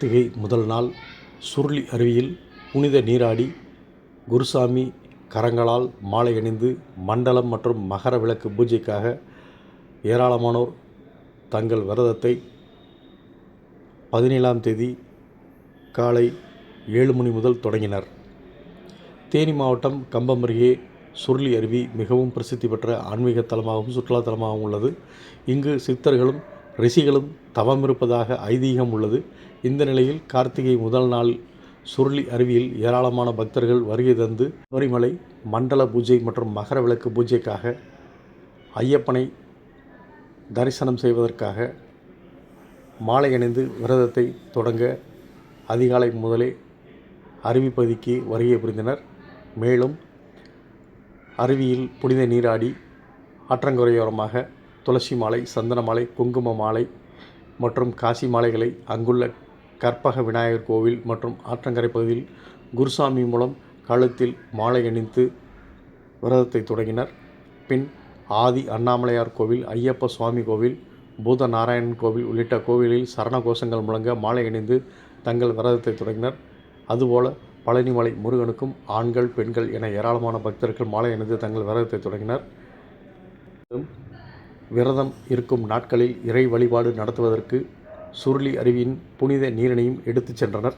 கார்த்திகை முதல் நாள் சுருளி அருவியில் புனித நீராடி குருசாமி கரங்களால் மாலை அணிந்து மண்டலம் மற்றும் மகர விளக்கு பூஜைக்காக ஏராளமானோர் தங்கள் விரதத்தை பதினேழாம் தேதி காலை ஏழு மணி முதல் தொடங்கினர். தேனி மாவட்டம் கம்பம் அருகே சுருளி அருவி மிகவும் பிரசித்தி பெற்ற ஆன்மீக தலமாகவும் சுற்றுலா தலமாகவும் உள்ளது. இங்கு சித்தர்களும் ரிஷிகளும் தவம் இருப்பதாக ஐதீகம் உள்ளது. இந்த நிலையில் கார்த்திகை முதல் நாள் சுருளி அருவியில் ஏராளமான பக்தர்கள் வருகை தந்து சபரிமலை மண்டல பூஜை மற்றும் மகர விளக்கு பூஜைக்காக ஐயப்பனை தரிசனம் செய்வதற்காக மாலை அணிந்து விரதத்தை தொடங்க அதிகாலை முதலே அருவிப்பகுதிக்கு வருகை புரிந்தனர். மேலும் அருவியில் புனித நீராடி ஆற்றங்கரையோரமாக துளசி மாலை சந்தன மாலை குங்கும மாலை மற்றும் காசி மாலைகளை அங்குள்ள கற்பக விநாயகர் கோவில் மற்றும் ஆற்றங்கரை பகுதியில் குருசாமி மூலம் கழுத்தில் மாலை அணிந்து விரதத்தை தொடங்கினர். பின் ஆதி அண்ணாமலையார் கோவில் ஐயப்ப சுவாமி கோவில் பூத நாராயணன் கோவில் உள்ளிட்ட கோவிலில் சரண கோஷங்கள் முழங்க மாலை அணிந்து தங்கள் விரதத்தை தொடங்கினர். அதுபோல பழனிமலை முருகனுக்கும் ஆண்கள் பெண்கள் என ஏராளமான பக்தர்கள் மாலை அணிந்து தங்கள் விரதத்தை தொடங்கினர். விரதம் இருக்கும் நாட்களில் இறை வழிபாடு நடத்துவதற்கு சுருளி அருவியின் புனித நீரினையும் எடுத்துச் சென்றனர்.